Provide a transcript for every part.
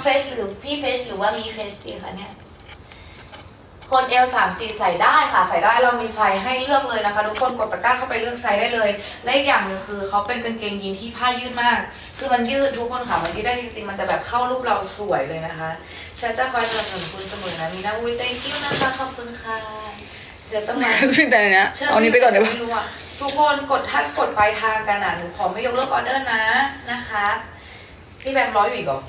เฟชหรือพี่เฟชหรือว่ามีเฟชดีคะเนี่ยคนเอลสามสี่ใส่ได้ค่ะใส่ได้เรามีไซส์ให้เลือกเลยนะคะ ทุกคนกดตะกร้าเข้าไปเลือกไซส์ได้เลย และอีกอย่างหนึ่งคือเขาเป็นกางเกงยีนที่ผ้ายืดมาก คือมันยืดทุกคนค่ะมันยืดได้จริง ๆ มันจะแบบเข้ารูปเราสวยเลยนะคะฉันจะคอยสนับสนุนคุณเสมอนะมีนะอุ้ย thank you นะคะขอบคุณค่ะเชิญต้องมาแต่เนี้ยเอานี้ไปก่อนได้ปะไม่รู้อะทุกคนกดทัดกดปลายทางกันอะหนูขอไม่ยกเลิกออเดอร์นะนะคะ พี่แบมร้อยอยู่อีกเหรอ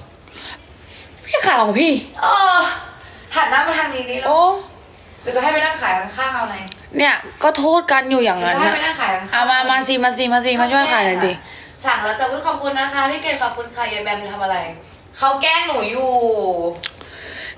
พี่ข่าวของพี่ เออหันหน้ามาทางนี้นี่แล้วโอ้ หรือจะให้ไปนั่งขายข้างๆเอาไงเนี่ยก็โทษกันอยู่อย่างหรือนั้นจะให้นะไปนั่งขายข้างๆเอามามาสิมาสิมาสิมาช่วยขายหน่อยดิสั่งแล้วจะวิขอบคุณนะคะพี่เกดขอบคุณค่ะยายแบมทำอะไร เขาแกล้งหนูอยู่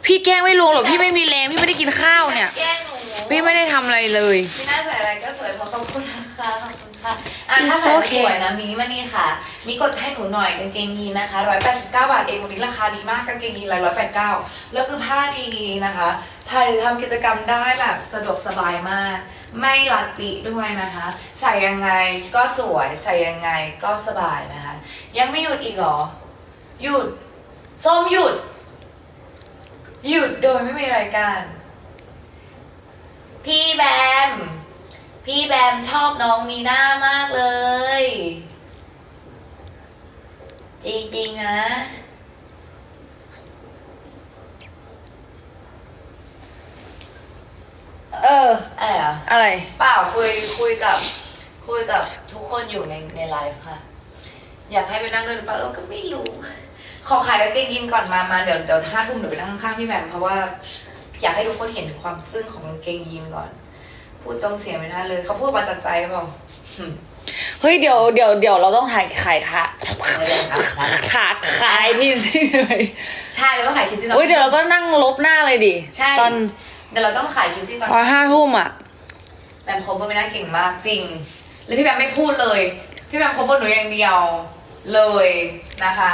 พี่แกล้งไม่ลงหรอกพี่ไม่มีแรงพี่ไม่ได้กินข้าวเนี่ย แกล้งหนูพี่ไม่ได้ทำอะไรเลยพี่น่าใส่อะไรก็สวยเพราะขอบคุณนะคะขอบคุณค่ะอะ It's ถ้าใส่แล้ว okay สวยนะมีมานี่ค่ะ มีกดให้หนูหน่อยกางเกงยีนนะคะ189 บาทเองวันนี้ราคาดีมากกางเกงยีนร้อยแปดเก้าแล้วคือผ้าดีนะคะใส่ทำกิจกรรมได้แบบสะดวกสบายมาก ไม่รัดปีด้วยนะคะ ใส่ยังไงก็สวยใส่ยังไงก็สบายนะคะ ยังไม่หยุดอีกเหรอ หยุดส้มหยุด หยุดโดยไม่มีรายการ พี่แบม พี่แบมชอบน้องมีหน้ามากเลย จริงๆนะ เออ อะไรเหรออะไร เปล่าคุยคุยกับ คุยกับทุกคนอยู่ในในไลฟ์ค่ะ อยากให้ไปนั่งด้วยหรือเปล่าเออก็ไม่รู้ ขอขายกางเกงยีนก่อนมามาเดี๋ยวเดี๋ยวห้าทุ่มเดี๋ยวไปนั่งข้างๆพี่แบมเพราะว่า อยากให้ทุกคนเห็นถึงความซึ้งของกางเกงยีนก่อน พูดตรงเสียไม่ได้เลย เขาพูดมาจากใจเปล่าหึเฮ้ยเดี๋ยวเดี๋ยวเดี๋ยวเราต้องถ่ายขายทะไม่ได้ครับขาขายที่สิเลยใช่แล้วก็ขายคิดซี่ตอนเฮ้ยเดี๋ยวเราก็นั่งลบหน้าเลยดิใช่ตอนเดี๋ยวเราต้องขายคิดซี่ตอนพอห้าทุ่มอะแบมคบก็ไม่น่าเก่งมากจริง แล้วพี่แบมไม่พูดเลย พี่แบมคบกับหนูอย่างเดียวเลยนะคะ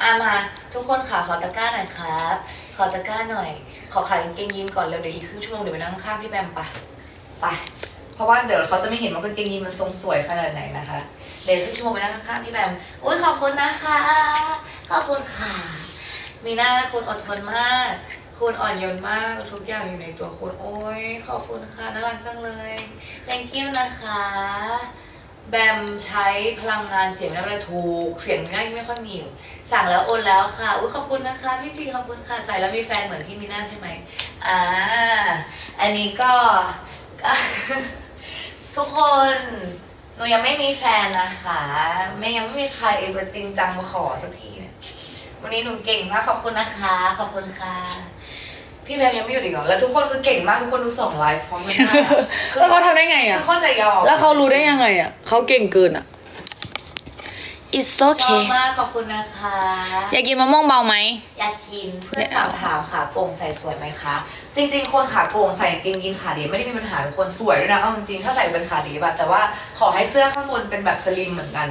อามาทุกคนค่ะขอตะกร้าหน่อยครับ ขอตะกร้าหน่อย ขอขายกางเกงยีนก่อนเร็วเดี๋ยวอีกครึ่งชั่วโมงเดี๋ยวไปนั่งข้างพี่แบมไป ไป เพราะว่าเดี๋ยวเขาจะไม่เห็นว่ากางเกงยีนมันทรงสวยขนาดไหนนะคะ เดี๋ยวครึ่งชั่วโมงไปนั่งข้างๆพี่แบมอุ้ยขอบคุณนะคะ ขอบคุณค่ะ มีหน้าคุณอดทนมาก คุณอ่อนโยนมากทุกอย่างอยู่ในตัวคุณ โอ้ยขอบคุณค่ะน่ารักจังเลย thank you นะคะ แบมใช้พลังงานเสียงไม่ได้เลยถูก เสียงไม่ได้ไม่ค่อยมีอยู่สั่งแล้วโอนแล้วค่ะ อุ้ยขอบคุณนะคะพี่จีขอบคุณค่ะ ใส่แล้วมีแฟนเหมือนพี่มีน่าใช่ไหมอ่า อันนี้ก็ ทุกคนหนูยังไม่มีแฟนนะคะ ไม่ยังไม่มีใครมาจริงจังมาขอสักทีเนี่ยวันนี้หนูเก่งมากขอบคุณนะคะ ขอบคุณค่ะ พี่แบมยังไม่หยุดอีกเหรอแล้วทุกคนคือเก่งมากทุกคนดูสองไลฟ์พร้อมกันมากอะคือแล้วเขาทำได้ไงอะคือเข้าใจยอม แล้วเขารู้ได้ยังไงอะเขาเก่งเกินอะ it's ชอบ okay มากขอบคุณนะคะ อยากกินมะม่วงเบาไหม อยากกินเพื่อนถามถามขาโกงใส่สวยไหมคะ จริง ๆ คนขาโกงใส่กางเกงยีนขาเดียบไม่ได้มีปัญหาทุกคนสวยด้วยนะเอาจริงๆถ้าใส่เป็นขาเดียบอะแต่ว่าขอให้เสื้อข้างบนเป็นแบบสลิมเหมือนกัน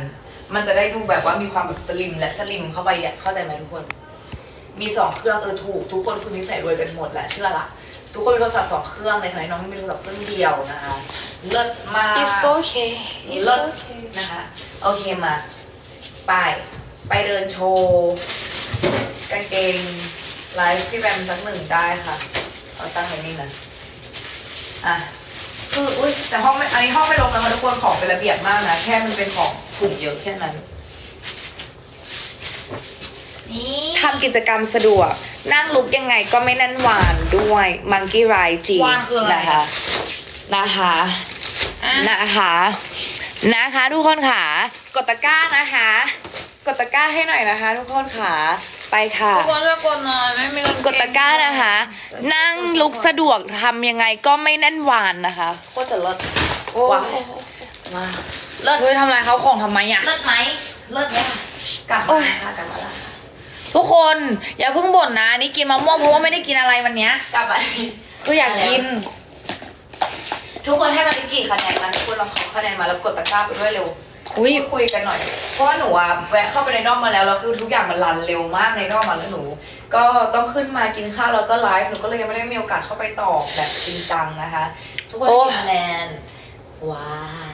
มันจะได้ดูแบบว่ามีความแบบสลิมและสลิมเข้าไปอะเข้าใจไหมทุกคน มีสองเครื่องเออถูก ทุกคนคือนิสัยรวยกันหมดแหละเชื่อละทุกคนมีโทรศัพท์สองเครื่องในขณะที่น้องมีโทรศัพท์เครื่องเดียวนะคะเลิศมาก it's okay เลิศนะคะโอเคมา ไป ไปเดินโชว์กางเกงไลฟ์พี่แบมสักหนึ่งได้ค่ะ เอาตั้งไว้นี่นะอะคืออุ้ยแต่ห้องไม่อันนี้ห้องไม่ลงนะคะทุกคนของเป็นระเบียบมากนะ แค่มันเป็นของถุงเยอะแค่นั้น นี่ทำกิจกรรมสะดวก นั่งลุกยังไงก็ไม่นั่นหวานด้วย Monkey Ride วาน Jeans คืออะไร นะคะ นะคะ อะ นะคะ นะคะทุกคนค่ะ กดตะกร้านะคะ กดตะกร้าให้หน่อยนะคะ ทุกคนค่ะไปค่ะ ทุกคนช่วยกดหน่อยไม่มีเงินกดตะกร้านะคะ นั่งลุกสะดวกทำยังไงก็ไม่แน่นหวานนะคะโคตรจะเลิศโอ้ว้าวว้าวเลิศเฮ้ยทำอะไรเขาของทำไมอะ เลิศไหมเลิศไหมคะกลับโอ้มาย ค่ะกลับมาแล้วค่ะทุกคนอย่าเพิ่งบ่นนะนี่กินมะม่วงเพราะว่าไม่ได้กินอะไรวันเนี้ยกลับมาคืออยากกิน ทุกคนให้มันกี่คะแนนมาทุกคนลองขอคะแนนมาแล้วกดตะกร้าไปด้วยเร็ว อุ้ย พูดคุยกันหน่อย เพราะว่าหนูอะแวะเข้าไปในด้อมมาแล้วแล้วคือทุกอย่างมันรันเร็วมากในด้อมมาแล้วหนู ก็ต้องขึ้นมากินข้าวแล้วก็ไลฟ์หนูก็เลยยังไม่ได้มีโอกาสเข้าไปตอบแบบจริงจังนะคะ ทุกคนให้กี่คะแนนว้าย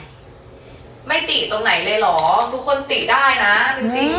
ไม่ติตรงไหนเลยเหรอ ทุกคนติได้นะ จริง